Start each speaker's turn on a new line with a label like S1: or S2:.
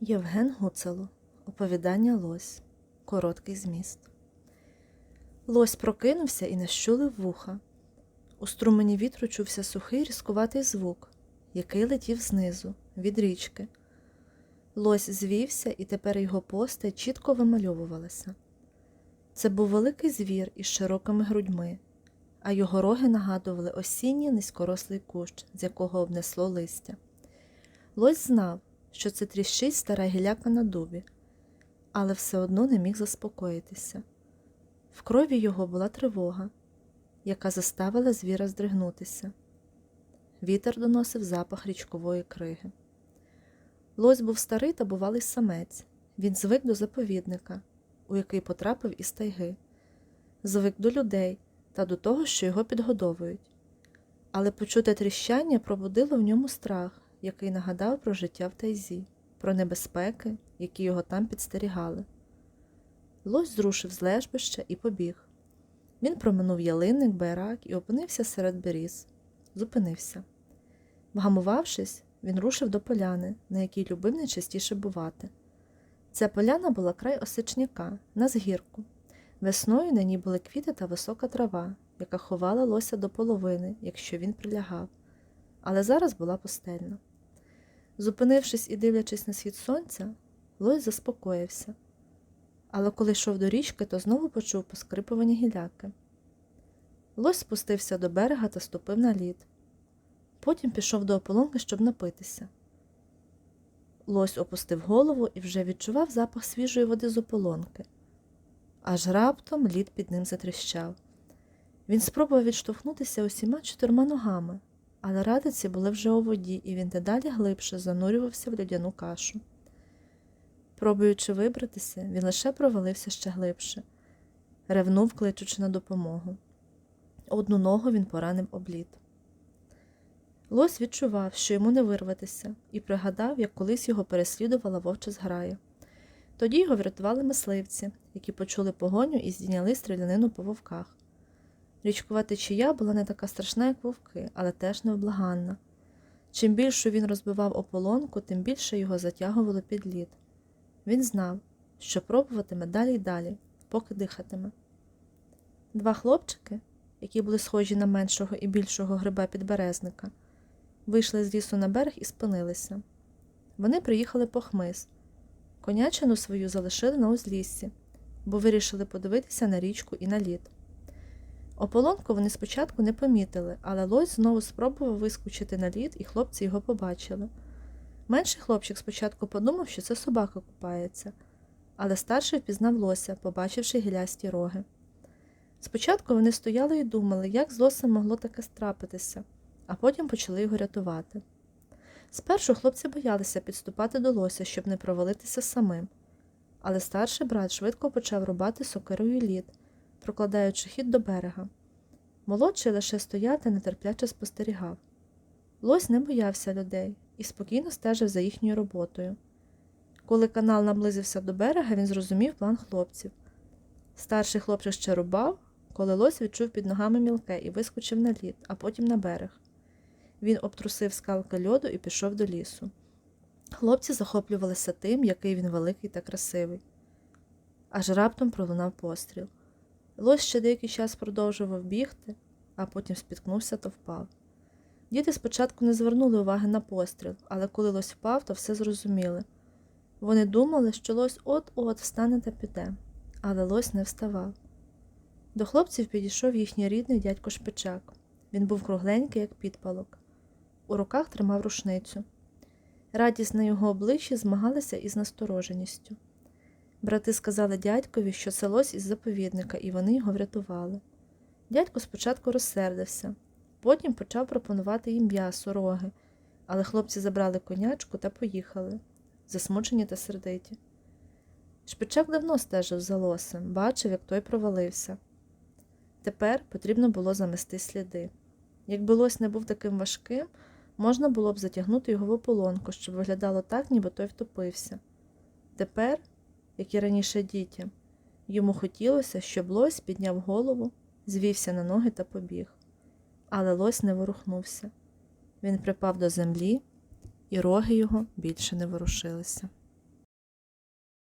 S1: Євген Гуцело. Оповідання Лось. Короткий зміст. Лось прокинувся і нащулив вуха. У струмені вітру чувся сухий різкуватий звук, який летів знизу, від річки. Лось звівся, і тепер його постать чітко вимальовувалася. Це був великий звір із широкими грудьми, а його роги нагадували осінній низькорослий кущ, з якого обнесло листя. Лось знав, що це тріщить стара гіляка на дубі, але все одно не міг заспокоїтися. В крові його була тривога, яка заставила звіра здригнутися. Вітер доносив запах річкової криги. Лось був старий та бувалий самець. Він звик до заповідника, у який потрапив із тайги, звик до людей та до того, що його підгодовують. Але почуте тріщання пробудило в ньому страх, який нагадав про життя в тайзі, про небезпеки, які його там підстерігали. Лось зрушив з лежбища і побіг. Він проминув ялинник, байрак і опинився серед беріз. Зупинився. Вгамувавшись, він рушив до поляни, на якій любив найчастіше бувати. Ця поляна була край осичняка, на згірку. Весною на ній були квіти та висока трава, яка ховала лося до половини, якщо він прилягав, але зараз була пустельна. Зупинившись і дивлячись на схід сонця, лось заспокоївся. Але коли йшов до річки, то знову почув поскрипування гіляки. Лось спустився до берега та ступив на лід. Потім пішов до ополонки, щоб напитися. Лось опустив голову і вже відчував запах свіжої води з ополонки. Аж раптом лід під ним затріщав. Він спробував відштовхнутися усіма чотирма ногами, але радиці були вже у воді, і він дедалі глибше занурювався в льодяну кашу. Пробуючи вибратися, він лише провалився ще глибше, ревнув, кличучи на допомогу. Одну ногу він поранив облід. Лось відчував, що йому не вирватися, і пригадав, як колись його переслідувала вовча зграя. Тоді його врятували мисливці, які почули погоню і здійняли стрілянину по вовках. Річкова течія була не така страшна, як вовки, але теж невблаганна. Чим більше він розбивав ополонку, тим більше його затягувало під лід. Він знав, що пробуватиме далі й далі, поки дихатиме. Два хлопчики, які були схожі на меншого і більшого гриба підберезника, вийшли з лісу на берег і спинилися. Вони приїхали по хмиз. Конячину свою залишили на узліссі, бо вирішили подивитися на річку і на лід. Ополонку вони спочатку не помітили, але лось знову спробував вискочити на лід, і хлопці його побачили. Менший хлопчик спочатку подумав, що це собака купається, але старший впізнав лося, побачивши гілясті роги. Спочатку вони стояли і думали, як з лосем могло таке страпитися, а потім почали його рятувати. Спершу хлопці боялися підступати до лося, щоб не провалитися самим, але старший брат швидко почав рубати сокирою лід, прокладаючи хід до берега. Молодший лише стояв та нетерпляче спостерігав. Лось не боявся людей і спокійно стежив за їхньою роботою. Коли канал наблизився до берега, він зрозумів план хлопців. Старший хлопчик ще рубав, коли лось відчув під ногами мілке і вискочив на лід, а потім на берег. Він обтрусив скалки льоду і пішов до лісу. Хлопці захоплювалися тим, який він великий та красивий. Аж раптом пролунав постріл. Лось ще деякий час продовжував бігти, а потім спіткнувся та впав. Діти спочатку не звернули уваги на постріл, але коли лось впав, то все зрозуміли. Вони думали, що лось от-от встане та піде, але лось не вставав. До хлопців підійшов їхній рідний дядько Шпичак. Він був кругленький, як підпалок. У руках тримав рушницю. Радість на його обличчі змагалася із настороженістю. Брати сказали дядькові, що це лось із заповідника, і вони його врятували. Дядько спочатку розсердився, потім почав пропонувати їм м'ясо, роги, але хлопці забрали конячку та поїхали, засмучені та сердиті. Шпичак давно стежив за лосем, бачив, як той провалився. Тепер потрібно було замести сліди. Якби лось не був таким важким, можна було б затягнути його в ополонку, щоб виглядало так, ніби той втопився. Тепер, як і раніше дітям, йому хотілося, щоб лось підняв голову, звівся на ноги та побіг. Але лось не ворухнувся. Він припав до землі, і роги його більше не ворушилися.